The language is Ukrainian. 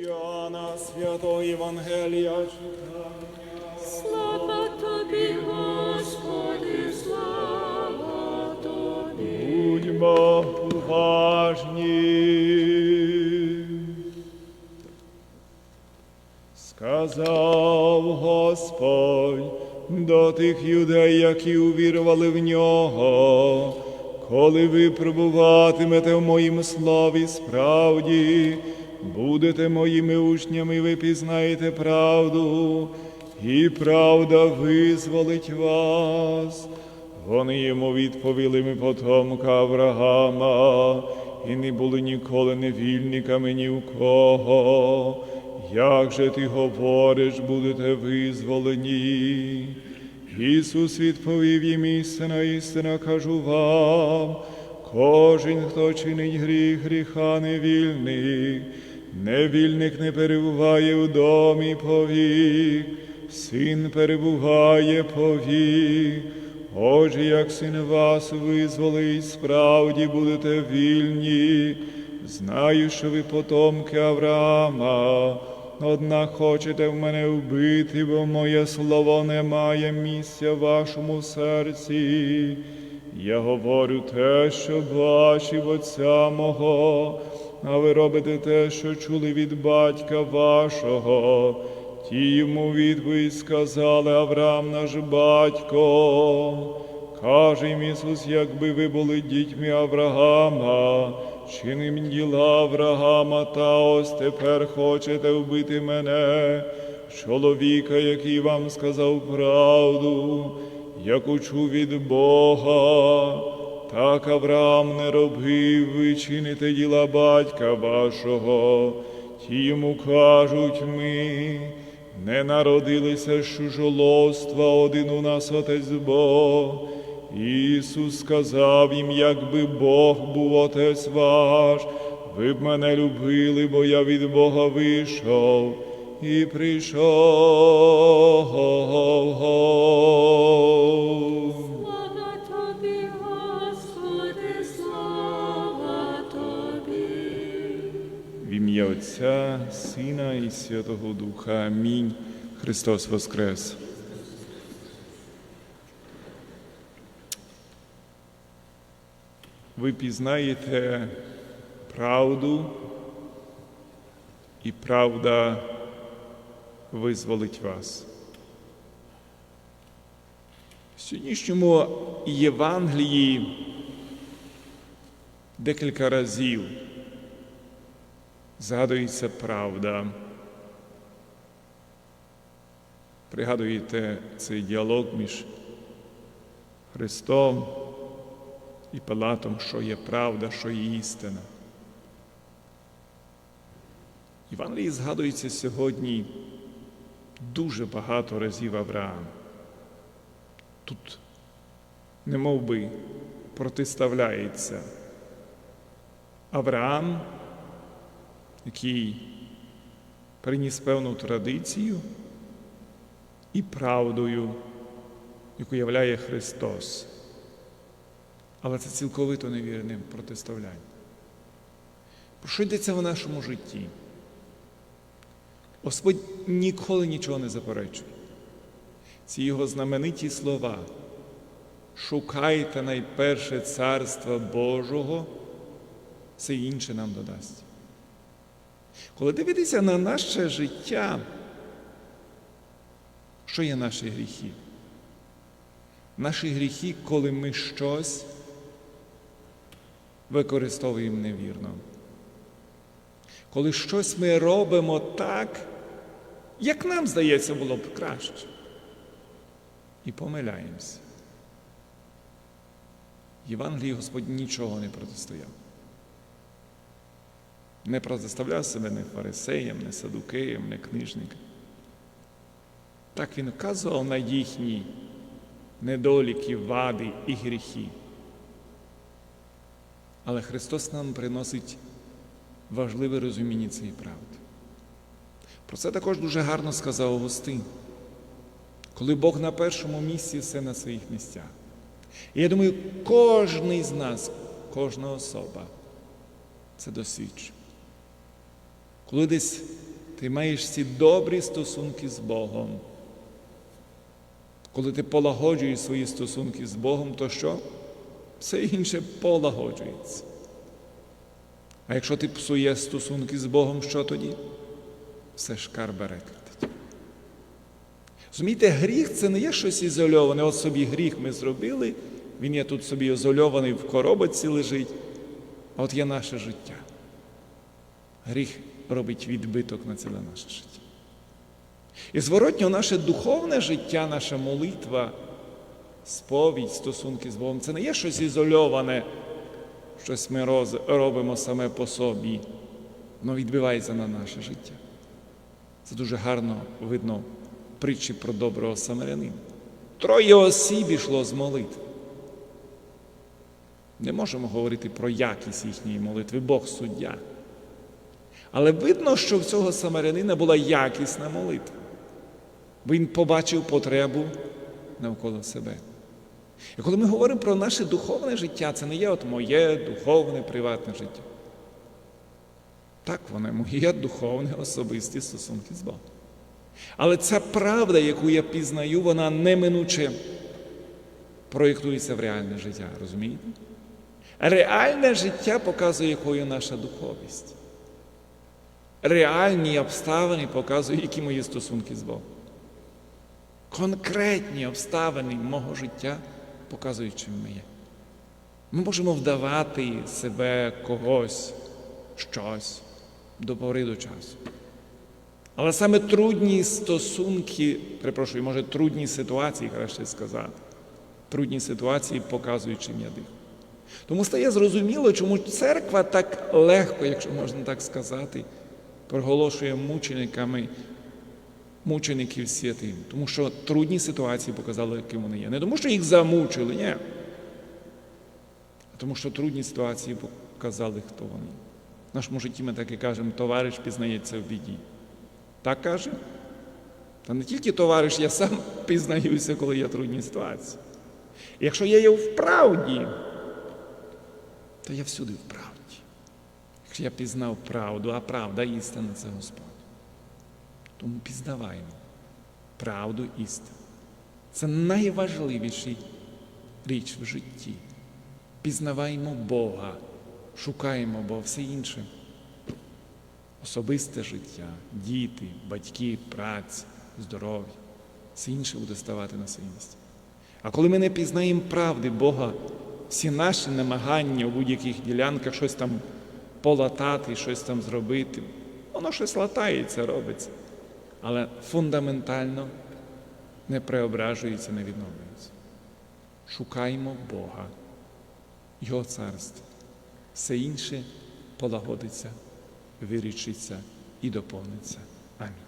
Іоанна Святого Євангелія читання. Слава тобі, Господи, слава тобі. Будьмо уважні. Сказав Господь до тих юдей, які увірували в нього, коли ви пробуватимете в моїм слові справді, будете моїми учнями, ви пізнаєте правду, і правда визволить вас. Вони йому відповіли ми потомка Авраама, і не були ніколи невільниками ні у кого. Як же ти говориш, будете визволені? Ісус відповів їм істина, істина кажу вам, кожен, хто чинить гріх, гріха невільний, невільник не перебуває в домі повік, син перебуває повік. Отже, як син вас визволить, справді будете вільні. Знаю, що ви потомки Авраама, однак хочете в мене вбити, бо моє слово не має місця в вашому серці. Я говорю те, що бачив отця мого, а ви робите те, що чули від батька вашого. Ті йому відповідь сказали Авраам наш батько. Каже їм Ісус, якби ви були дітьми Авраама, чиним діла Авраама, та ось тепер хочете вбити мене, чоловіка, який вам сказав правду, яку чув від Бога. Так Авраам не робив, ви чините діла батька вашого. Ті йому кажуть ми, не народилися з чужолоства, один у нас отець Бог. Ісус сказав їм, якби Бог був отець ваш, ви б мене любили, бо я від Бога вийшов і прийшов. Сина і Святого Духа. Амінь. Христос Воскрес. Ви пізнаєте правду, і правда визволить вас. В сьогоднішньому Євангелії декілька разів згадується правда. Пригадуєте цей діалог між Христом і Пилатом, що є правда, що є істина. Євангелії згадується сьогодні дуже багато разів Авраам. Тут не би протиставляється Авраам, який приніс певну традицію і правдою, яку являє Христос. Але це цілковито невірне протиставляння. Про що йдеться в нашому житті? Господь ніколи нічого не заперечує. Ці його знамениті слова. Шукайте найперше царства Божого, все інше нам додасть. Коли дивитися на наше життя, що є наші гріхи? Наші гріхи, коли ми щось використовуємо невірно. Коли щось ми робимо так, як нам здається, було б краще. І помиляємося. Євангелії Господь нічого не протистояв. Не протиставляв себе не фарисеям, не садукеям, не книжникам. Так він вказував на їхні недоліки, вади і гріхи. Але Христос нам приносить важливе розуміння цієї правди. Про це також дуже гарно сказав Августин. Коли Бог на першому місці все на своїх місцях. І я думаю, кожен з нас, кожна особа це досвідчує. Коли десь ти маєш ці добрі стосунки з Богом. Коли ти полагоджуєш свої стосунки з Богом, то що? Все інше полагоджується. А якщо ти псуєш стосунки з Богом, що тоді? Все шкар шкарберекатить. Розумієте, гріх це не є щось ізольоване. От собі гріх ми зробили, він є тут собі ізольований в коробочці лежить, а от є наше життя. Гріх робить відбиток на ціле наше життя. І зворотньо наше духовне життя, наша молитва, сповідь, стосунки з Богом це не є щось ізольоване, щось ми роз- робимо саме по собі, воно відбивається на наше життя. Це дуже гарно видно в притчі про доброго самарянина. Троє осіб ішло з молитви. Не можемо говорити про якість їхньої молитви, Бог суддя. Але видно, що в цього самарянина була якісна молитва. Бо він побачив потребу навколо себе. І коли ми говоримо про наше духовне життя, це не є от моє духовне приватне життя. Так, воно моє духовне особисті стосунки з Богом. Але ця правда, яку я пізнаю, вона неминуче проєктується в реальне життя, розумієте? Реальне життя показує, якою наша духовість. Реальні обставини показують, які мої стосунки з Богом. Конкретні обставини мого життя показують, чим ми є. Ми можемо вдавати себе когось, щось до пори до часу. Але саме трудні стосунки, перепрошую, може, трудні ситуації, краще сказати, трудні ситуації показують, чим я дихаю. Тому стає зрозуміло, чому церква так легко, якщо можна так сказати, проголошує мучениками мучеників святим. Тому що трудні ситуації показали, яким вони є. Не тому, що їх замучили, ні. А тому, що трудні ситуації показали, хто вони. В нашому житті ми так і кажемо, товариш пізнається в біді. Так каже? Та не тільки товариш, я сам пізнаюся, коли є трудні ситуації. І якщо я є в правді, то я всюди в правді. Якщо я пізнав правду, а правда істина це Господь. Тому пізнаваємо правду істину. Це найважливіша річ в житті. Пізнаваємо Бога, шукаємо Бога, все інше. Особисте життя, діти, батьки, праця, здоров'я. Все інше буде ставати на своє місце. А коли ми не пізнаємо правди Бога, всі наші намагання у будь-яких ділянках щось там полатати, щось там зробити, воно щось латається, робиться. Але фундаментально не преображується, не відновлюється. Шукаємо Бога, Його царство. Все інше полагодиться, вирішиться і доповниться. Амінь.